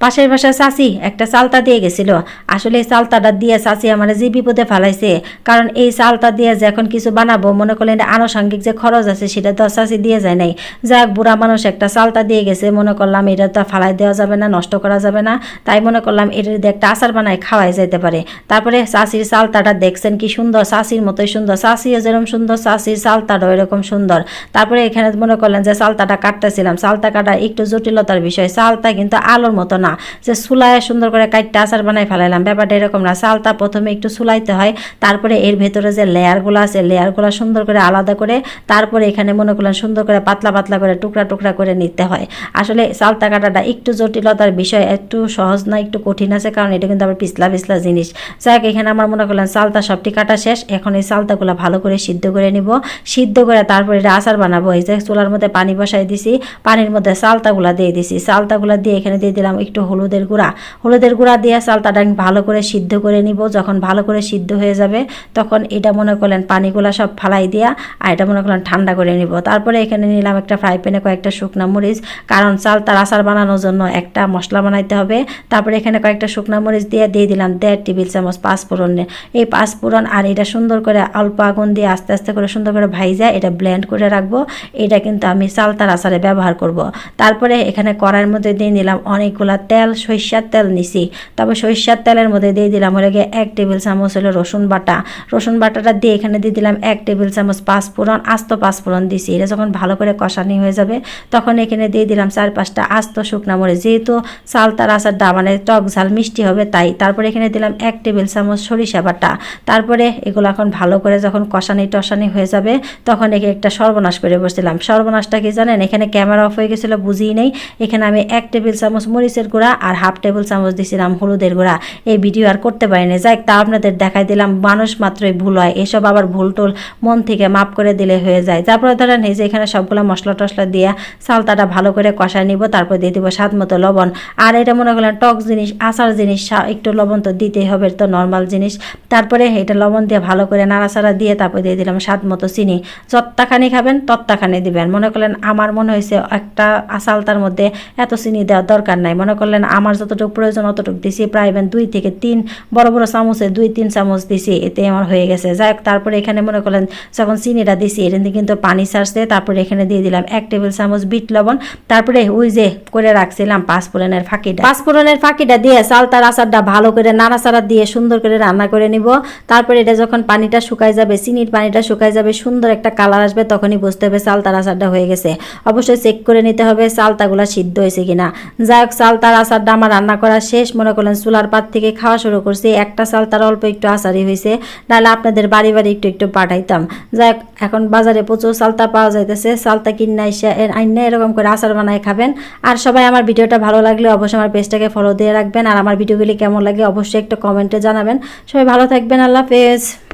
পাশের বাসার চাচি একটা চালতা দিয়ে গেছিল। আসলে এই চালতাটা দিয়ে চাচি আমার যে বিপদে ফেলাইছে, কারণ এই চালতা দিয়ে যে এখন কিছু বানাবো, মনে করলেন আনুষঙ্গিক যে খরচ আছে সেটা তো চাচি দিয়ে যায় নাই। যাক, বুড়া মানুষ একটা চালতা দিয়ে গেছে, মনে করলাম এটা তো ফালাই দেওয়া যাবে না, নষ্ট করা যাবে না। তাই মনে করলাম এটা দিয়ে একটা আচার বানায় খাওয়াই যেতে পারে। তারপরে চাচির চালতাটা দেখছেন কি সুন্দর, চাচির মতোই সুন্দর, চাচিও যেরকম সুন্দর, চাচির চালতাটাও এরকম সুন্দর। তারপরে এখানে মনে করলেন যে চালতাটা কাটতেছিলাম, চালতা কাটা একটু জটিলতার বিষয়, চালতা কিন্তু আলোর মতো না। যে চুলায় সুন্দর করে কাটটা আচার বানাই ফেলাইলাম। ব্যাপারটা এরকম না চালতা প্রথমে একটু চুলাইতে হয়, তারপরে এর ভেতরে যে লেয়ারগুলো আছে, লেয়ারগুলো সুন্দর করে আলাদা করে তারপরে এখানে মনে করলেন সুন্দর করে পাতলা পাতলা করে টুকরা টুকরা করে নিতে হয়। আসলে চালতা কাটাটা একটু জটিলতার বিষয়, একটু সহজ না, একটু কঠিন আছে, কারণ এটা কিন্তু আবার পিছলা পিছলা জিনিস। যাক এখানে আমার মনে করলেন চালতা সবটি কাটা শেষ, এখন এই চালতাগুলো ভালো করে সিদ্ধ করে নিব। সিদ্ধ করে তারপরে এটা আচার বানাবো, এই যে চুলার মধ্যে পানি বসাই দিছি, পানির মধ্যে চালতাগুলা দিয়ে দিছি। চালতাগুলা দিয়ে এখানে দিয়ে দিলাম একটু হলুদের গুঁড়া। হলুদের গুঁড়া দিয়ে চালতাটা আমি ভালো করে সিদ্ধ করে নিব। যখন ভালো করে সিদ্ধ হয়ে যাবে, তখন এটা মনে করলেন পানিগুলা সব ফালাই দিয়া, আর এটা মনে করলেন ঠান্ডা করে নিব। তারপরে এখানে নিলাম একটা ফ্রাই প্যানে কয়েকটা শুকনা মরিচ, কারণ চালতার আচার বানানোর জন্য একটা মশলা বানাইতে হবে। তারপরে এখানে কয়েকটা শুকনা মরিচ দিয়ে দিয়ে দিলাম দেড় টেবিল চামচ পাঁচফোড়ন। এই পাঁচফোড়ন আর এটা সুন্দর করে অল্প আগুন দিয়ে আস্তে আস্তে করে সুন্দর করে ভাইজা, এটা ব্লেন্ড করে রাখব। এটা কিন্তু আমি চালতার আচারে ব্যবহার করব। তারপরে এখানে কড়াইয়ের মধ্যে দিয়ে নিলাম অনেকগুলা তেল, সরিষার তেল নিছি। তারপর সরিষার তেলের মধ্যে দিয়ে দিলাম হলে গিয়ে এক টেবিল চামচ হলো রসুন বাটা। রসুন বাটাটা দিয়ে এখানে দিয়ে দিলাম এক টেবিল চামচ পাঁচফোড়ন, আস্ত পাঁচফোড়ন দিছি। এটা যখন ভালো করে কষানি হয়ে যাবে, তখন এখানে দিয়ে দিলাম চার পাঁচটা আস্ত শুকনা মরিচ। যেহেতু চাল চালতার আচারটা মানে টক ঝাল মিষ্টি হবে তাই, তারপরে এখানে দিলাম এক টেবিল চামচ সরিষা বাটা। তারপরে এগুলো এখন ভালো করে যখন কষানি টসানি হয়ে যাবে, তখন একে একটা সর্বনাশ করে বসছিলাম সর্বনাশটা কি জানেন? এখানে ক্যামেরা অফ হয়ে গেছিল, বুঝিই নেই। এখানে আমি এক টেবিল চামচ মরিচের গুঁড়া আর হাফ টেবিল চামচ দিছিলাম হলুদের গুঁড়া। এই ভিডিও আর করতে পারিনি। যাই তা আপনাদের দেখাই দিলাম। মানুষ মাত্রই ভুল হয়। এসব আবার ভুল টুল মন থেকে মাপ করে দিলে হয়ে যায়। তারপরে ধরেন এই যে এখানে সবগুলো মশলা টশলা দিয়ে চালতাটা ভালো করে কষায় নিব, তারপর দিয়ে দিব স্বাদ মতো লবণ। আর এটা মনে করলেন টক জিনিস, আচার জিনিস একটু লবণ তো দিতেই হবে তো নর্মাল জিনিস। তারপরে এটা লবণ দিয়ে ভালো করে নাড়াচাড়া দিয়ে তারপর দিয়ে দিলাম স্বাদ মতো চিনি। যত্তাখানি খাবেন, তত্তাখানি দিবেন। মনে করলেন আমার মনে হয়েছে একটা আসালতার মধ্যে এত চিনি দেওয়ার দরকার নাই। মনে করলেন আমার যতটুকু প্রয়োজন অতটুকু দিছি। প্রায় দুই থেকে তিন, বড় বড় চামচে দুই, তিন চামচ দিছি। এতে আমার হয়ে গেছে। যাই হোক, তারপরে এখানে মনে করলেন, যখন চিনিটা দিছি এটা কিন্তু পানি ছাড়ছে। তারপরে এখানে দিয়ে দিলাম এক টেবিল চামচ বিট লবণ। তারপরে ওই যে করে রাখছিলাম পাঁচফোড়নের ফাঁকিটা। পাঁচফোড়নের ফাঁকিটা দিয়ে চালতার আচারটা ভালো করে নাড়াচাড়া দিয়ে সুন্দর করে রান্না করে নিব। তারপরে এটা যখন পানিটা শুকাই যাবে, চিনির পানিটা শুকাই যাবে, সুন্দর একটা কালার আসবে, তখনই বুঝতে হবে চালতার আচারটা হয়ে গেছে। অবশ্যই চেক করে নিতে হবে চালতাগুলো সিদ্ধ হয়েছে কিনা। যাই হোক চালতার আচারটা আমার রান্না করা শেষ। মনে করলেন চুলার পাত থেকে খাওয়া শুরু করছি। একটা চালতার অল্প একটু আচারই হয়েছে নাহলে আপনাদের বাড়ি বাড়ি একটু একটু পাঠাইতাম। যাই এখন বাজারে প্রচুর চালতা পাওয়া যাইতেছে। চালতা কিনে এসে আইনে এরকম করে আচার বানায় খাবেন। আর সবাই আমার ভিডিওটা ভালো লাগলে অবশ্যই আমার পেজটাকে ফলো দিয়ে রাখবেন। আর আমার ভিডিওগুলি কেমন লাগে অবশ্যই একটা কমেন্টে জানাবেন। সবাই ভালো থাকবেন। আল্লাহ হাফেজ।